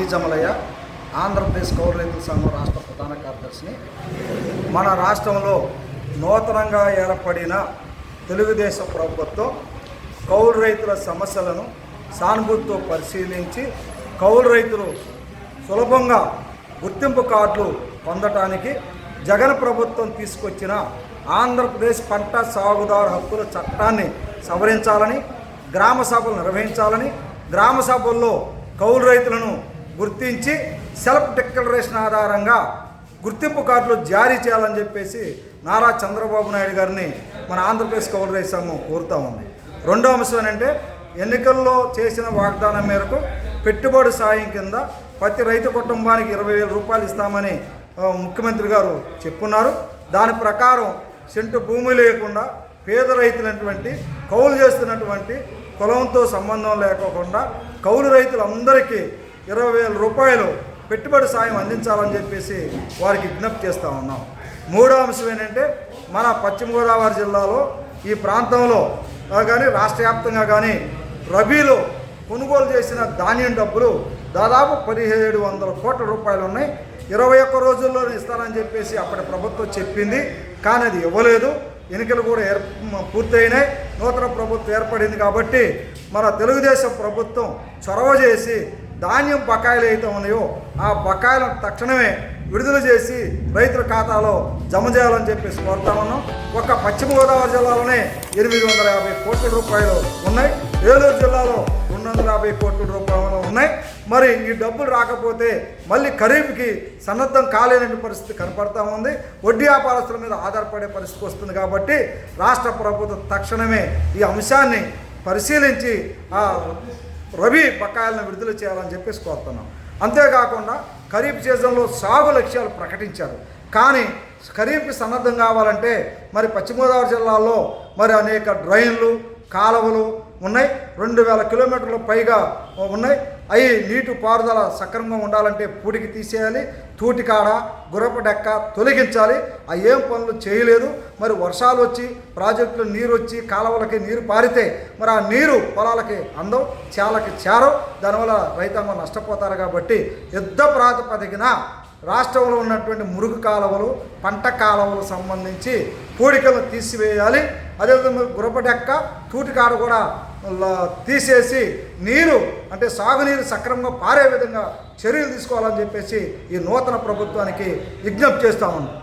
P Andhra Pradesh కౌలు రైతుల సంఘం రాష్ట్ర ప్రధాన కార్యదర్శిని. మన రాష్ట్రంలో నూతనంగా ఏర్పడిన తెలుగుదేశం ప్రభుత్వం కౌలు రైతుల సమస్యలను సానుభూతితో పరిశీలించి కౌలు రైతులు సులభంగా గుర్తింపు కార్డులు పొందటానికి జగన్ ప్రభుత్వం తీసుకొచ్చిన ఆంధ్రప్రదేశ్ పంట సాగుదారు హక్కుల చట్టాన్ని సవరించాలని గ్రామ సభలు నిర్వహించాలని గ్రామ సభల్లో కౌలు రైతులను గుర్తించి సెల్ఫ్ డిక్లరేషన్ ఆధారంగా గుర్తింపు కార్డులు జారీ చేయాలని చెప్పేసి నారా చంద్రబాబు నాయుడు గారిని మన ఆంధ్రప్రదేశ్ కౌలు రైతు సంఘం ఉంది. రెండో అంశం ఏంటంటే ఎన్నికల్లో చేసిన వాగ్దానం మేరకు పెట్టుబడి సాయం కింద ప్రతి రైతు కుటుంబానికి ఇరవై వేల రూపాయలు ఇస్తామని ముఖ్యమంత్రి గారు చెప్పున్నారు. దాని ప్రకారం సెంటు భూమి లేకుండా పేద రైతులైనటువంటి కౌలు చేస్తున్నటువంటి కులంతో సంబంధం లేకోకుండా కౌలు రైతులందరికీ ఇరవై వేల రూపాయలు పెట్టుబడి సాయం అందించాలని చెప్పేసి వారికి విజ్ఞప్తి చేస్తూ ఉన్నాం. మూడో అంశం ఏంటంటే మన పశ్చిమ గోదావరి జిల్లాలో ఈ ప్రాంతంలో కానీ రాష్ట్ర వ్యాప్తంగా కానీ రబీలో కొనుగోలు చేసిన ధాన్యం డబ్బులు దాదాపు పదిహేడు వందల కోట్ల రూపాయలు ఉన్నాయి. ఇరవై ఒక్క రోజుల్లో ఇస్తానని చెప్పేసి అప్పటి ప్రభుత్వం చెప్పింది. కానీ అది ఇవ్వలేదు. ఎన్నికలు కూడా ఏర్ పూర్తయినాయి. నూతన ప్రభుత్వం ఏర్పడింది కాబట్టి మన తెలుగుదేశం ప్రభుత్వం చొరవ చేసి ధాన్యం బకాయిలు అయితే ఉన్నాయో ఆ బకాయిలను తక్షణమే విడుదల చేసి రైతుల ఖాతాలో జమ చేయాలని చెప్పేసి కోరుతా ఉన్నాం. ఒక పశ్చిమ గోదావరి జిల్లాలోనే ఎనిమిది వందల యాభై కోట్ల రూపాయలు ఉన్నాయి. ఏలూరు జిల్లాలో రెండు వందల యాభై కోట్ల రూపాయలు ఉన్నాయి. మరి ఈ డబ్బులు రాకపోతే మళ్ళీ ఖరీఫ్కి సన్నద్ధం కాలేనటువంటి పరిస్థితి కనపడతా ఉంది. వడ్డీ వ్యాపారస్తుల మీద ఆధారపడే పరిస్థితి వస్తుంది కాబట్టి రాష్ట్ర ప్రభుత్వం తక్షణమే ఈ అంశాన్ని పరిశీలించి ఆ రబీ బకాయిలను విడుదల చేయాలని చెప్పేసి కోరుతున్నాం. అంతేకాకుండా ఖరీఫ్ సీజన్లో సాగు లక్ష్యాలు ప్రకటించారు. కానీ ఖరీఫ్కి సన్నద్ధం కావాలంటే మరి పశ్చిమ గోదావరి జిల్లాలో మరి అనేక డ్రైన్లు కాలువలు ఉన్నాయి. రెండు వేల కిలోమీటర్ల పైగా ఉన్నాయి. అవి నీటి పారుదల సక్రమంగా ఉండాలంటే పూడికి తీసేయాలి తూటికాడ గుర్రపు డెక్క తొలగించాలి. ఆ ఏం పనులు చేయలేదు. మరి వర్షాలు వచ్చి ప్రాజెక్టులు నీరు వచ్చి కాలువలకి నీరు పారితే మరి ఆ నీరు పొలాలకి అందం చాలకి చేరవు. దానివల్ల రైతాంగం నష్టపోతారు కాబట్టి యుద్ధ ప్రాతిపదికన రాష్ట్రంలో ఉన్నటువంటి మురుగు కాలువలు పంట కాలువలు సంబంధించి పూడికలు తీసివేయాలి. అదేవిధంగా గురపడెక్క తూటికాడ కూడా తీసేసి నీరు అంటే సాగునీరు సక్రమంగా పారే విధంగా చర్యలు తీసుకోవాలని చెప్పేసి ఈ నూతన ప్రభుత్వానికి విజ్ఞప్తి చేస్తా ఉన్నాం.